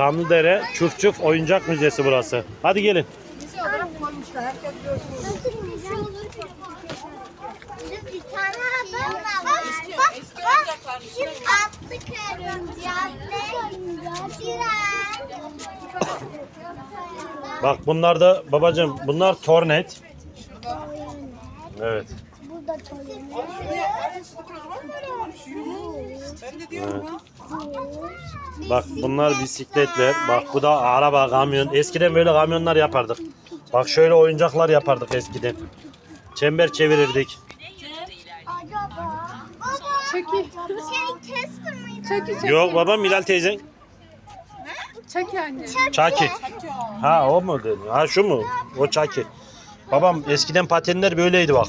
Çamlıdere Çuf Çuf Oyuncak Müzesi burası. Hadi gelin. Bizi olarak koymuşlar. Herkes görsün. Bir tane adam da var. Bak bak. Kim bunlar da babacığım bunlar tornet. Evet. Burada torun. Ben de diyorum ya. Bak bunlar bisikletler. Bak bu da araba, kamyon. Eskiden böyle kamyonlar yapardık. Bak şöyle oyuncaklar yapardık eskiden. Çember çevirirdik. Acaba? Baba. Çeki. Senin Casper mıydı? Çeki çeki. Yok babam Milal teyzen. Çeki anne. Çaki. Ha o mu dedi? Ha şu mu? O Çaki. Babam eskiden patenler böyleydi bak.